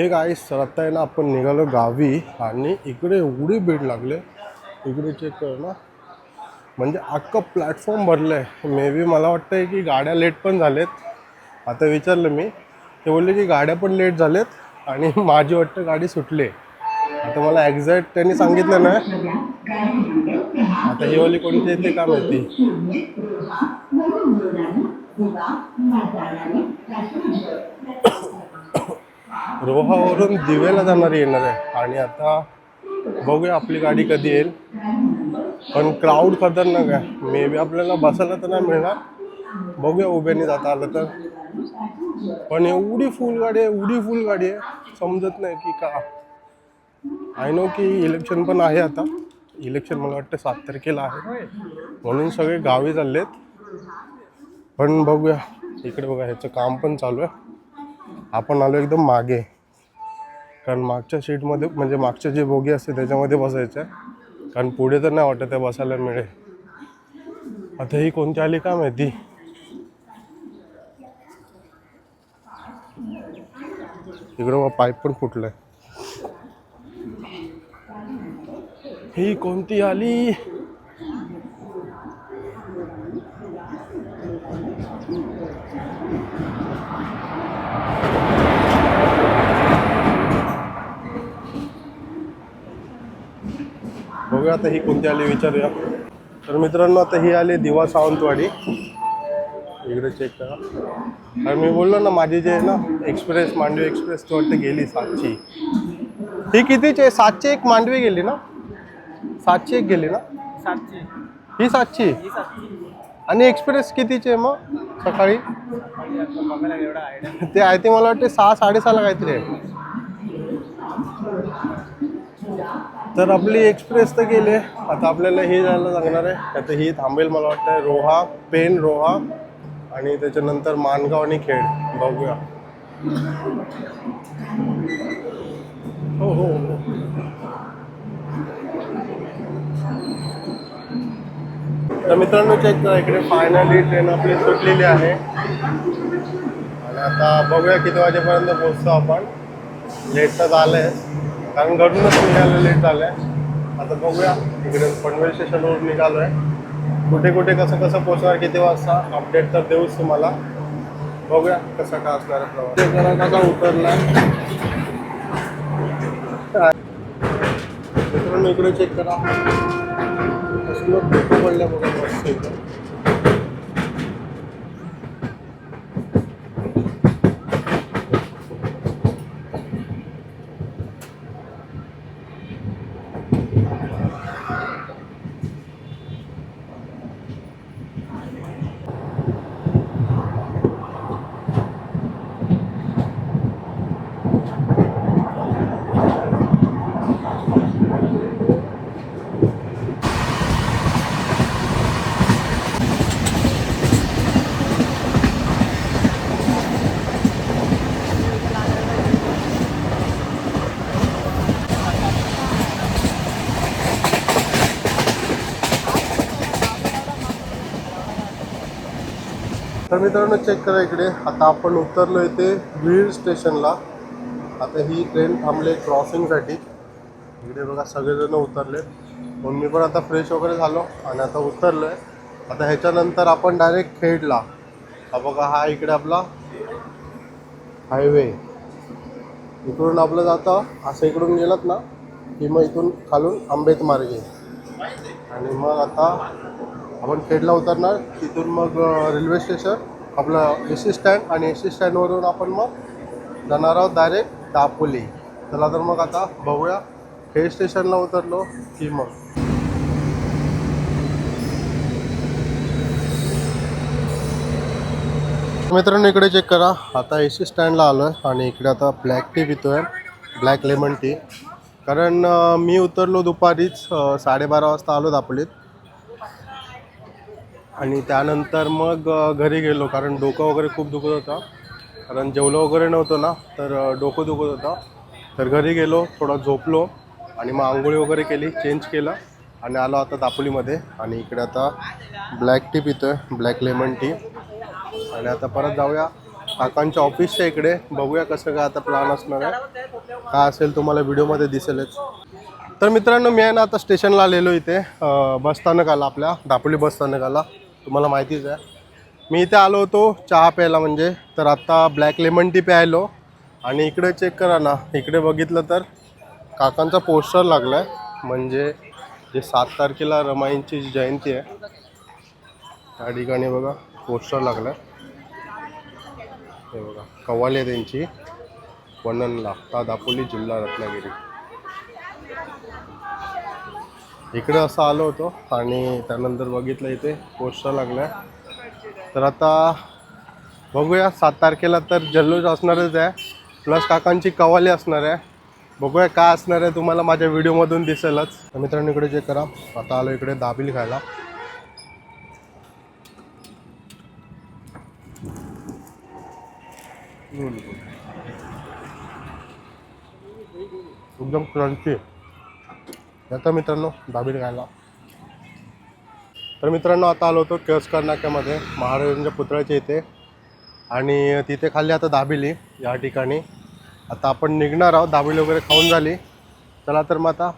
हे काय सर आता आहे ना आपण निघालो गावी आणि इकडे एवढी भीड लागले. इकडे चेक कर ना. म्हणजे अख्खं प्लॅटफॉर्म भरलं आहे मे बी मला वाटतं आहे की गाड्या लेट पण झालेत. आता विचारलं मी. ते बोलले की गाड्या पण लेट झालेत आणि माझी वाटतं गाडी सुटली. आता मला एक्झॅक्ट त्यांनी सांगितलं ना. आता ही वाली कोणती येते का माहिती? रोहावरून दिव्याला जाणारी येणार आहे. आणि आता बघूया आपली गाडी कधी येईल. पण क्राऊड खतरनाक आहे. मे बी आपल्याला बसायला तर नाही मिळणार. बघूया उभ्याने जाता आलं तर. पण एवढी फुल गाडी आहे एवढी फुल गाडी आहे. समजत नाही की का. आय नो की इलेक्शन पण आहे आता. इलेक्शन मला वाटतं सात तारखेला आहे. म्हणून सगळे गावी चाललेत. पण बघूया. इकडे बघा ह्याचं काम पण चालू आहे. आपण आलो एकदम मागे. कारण मागच्या सीटमध्ये म्हणजे मागच्या जी बोगी असते त्याच्यामध्ये बसायचं. आहे कारण पुढे तर नाही वाटत आहे बसायला मिळेल. आता ही कोणती आली का माहिती? इकडं पाईप पण फुटलाय. ही कोणती आली? बघूया आता ही कोणती आली विचारूया. तर मित्रांनो आता ही आली दिवा सावंतवाडी. इकडे चेक करा. आणि मी बोललो ना माझी जे आहे ना एक्सप्रेस मांडवी एक्सप्रेस ती वाटतं गेली सातची. ही कितीची आहे? सातची एक मांडवी गेली ना? सातची एक गेली ना? सातशे ही सातची? सातशे आणि एक्सप्रेस कितीची आहे मग? सकाळी? ते आहे ते मला वाटते सहा साडेसहाला काहीतरी आहे. तर आपली एक्सप्रेस तर गेली आता आपल्याला हे जायला लागणार आहे. आता ही थांबेल मला वाटतं रोहा पेन रोहा आणि त्याच्यानंतर मानगाव आणि खेड. बघूया. हो हो हो. तर मित्रांनो चेक करा इकडे फायनली ट्रेन आपली सुटलेली आहे. आणि आता बघूया किती वाजेपर्यंत पोहोचतो आपण. लेट तर झालं आहे कारण घरूनच निघायला लेट झालं. आहे आता बघूया. इकडे पनवेल स्टेशनवर निघालो आहे कुठे कुठे कसं कसं पोहोचणार किती वाजता अपडेट तर देऊच तुम्हाला. बघूया कसं काय असणार आहे कसा उतरला मित्रांनो इकडे चेक करा. कसलं धुकं पडलं बघा तर मित्रांनो चेक करा इकडे. आता आपण उतरलो इथे बीड स्टेशनला. आता ही ट्रेन थांबले क्रॉसिंगसाठी इकडे बघा सगळेजण उतरले. म्हणून मी पण आता फ्रेश वगैरे झालो आणि आता उतरलो आहे आता ह्याच्यानंतर आपण डायरेक्ट खेडला. हा बघा हा इकडे आपला हायवे इकडून आपलं जातं असं इकडून गेलात ना की मग इथून खालून आंबेत मार्गे. आणि मग आता आपण खेडला उतरणार तिथून मग रेल्वे स्टेशन आपलं एस सी स्टँड आणि एस सी स्टँडवरून आपण मग जाणार आहोत डायरेक्ट दापोली. चला तर मग आता बघूया हे स्टेशनला उतरलो की मग. मित्रांनो इकडे चेक करा. आता एस सी स्टँडला आलो आहे आणि इकडे आता ब्लॅक टी पितो आहे ब्लॅक लेमन टी कारण मी उतरलो दुपारीच साडेबारा वाजता आलो दापोलीत. आणि त्यानंतर मग घरी गेलो कारण डोकं वगैरे खूप दुखत होतं. कारण जेवलं वगैरे नव्हतं ना तर डोकं दुखत होतं. तर घरी गेलो थोडा झोपलो आणि मग आंघोळी वगैरे केली चेंज केलं आणि आलो आता दापोलीमध्ये. आणि इकडे आता ब्लॅक टी पितो आहे ब्लॅक लेमन टी. आणि आता परत जाऊया काकांच्या ऑफिसच्या इकडे. बघूया कसं काय आता प्लॅन असणार आहे. काय असेल तुम्हाला व्हिडिओमध्ये दिसेलच. तर मित्रांनो मी आहे ना आता स्टेशनला आलेलो इथे. बसस्थानक बस स्थानकाला आपल्या दापोली बस स्थानकाला तुम्हाला माहितीच आहे. मी इथे आलो होतो चहा प्यायला म्हणजे तर आत्ता ब्लॅक लेमन टी प्यायलो. आणि इकडे चेक करा ना इकडे बघितलं तर काकांचा पोस्टर लागला आहे म्हणजे जे सात तारखेला रमाईंची जी जयंती आहे त्या ठिकाणी बघा पोस्टर लागला आहे हे बघा कव्वाली आहे त्यांची. वननला ता दापोली जिल्हा रत्नागिरी. इकडे असं आलो होतो आणि त्यानंतर बघितलं इथे पोस्टर लागल्या. तर आता बघूया सात तारखेला तर जल्लोष असणारच आहे. प्लस काकांची कवाली असणार आहे. बघूया काय असणार आहे तुम्हाला माझ्या व्हिडिओमधून दिसेलच. मित्रांनी मित्रांनो इकडे चेक करा. आता आलो इकडे दाबिल खायला. एकदम क्रंची आता मित्रांनो दाबील खायला तर मित्रांनो आता आलो होतो केळसकर नाक्यामध्ये महाराजांच्या पुतळ्याच्या इथे. आणि तिथे खाल्ली आता दाबिली या ठिकाणी. आता आपण निघणार आहोत दाबिली वगैरे खाऊन झाली. चला तर मग आता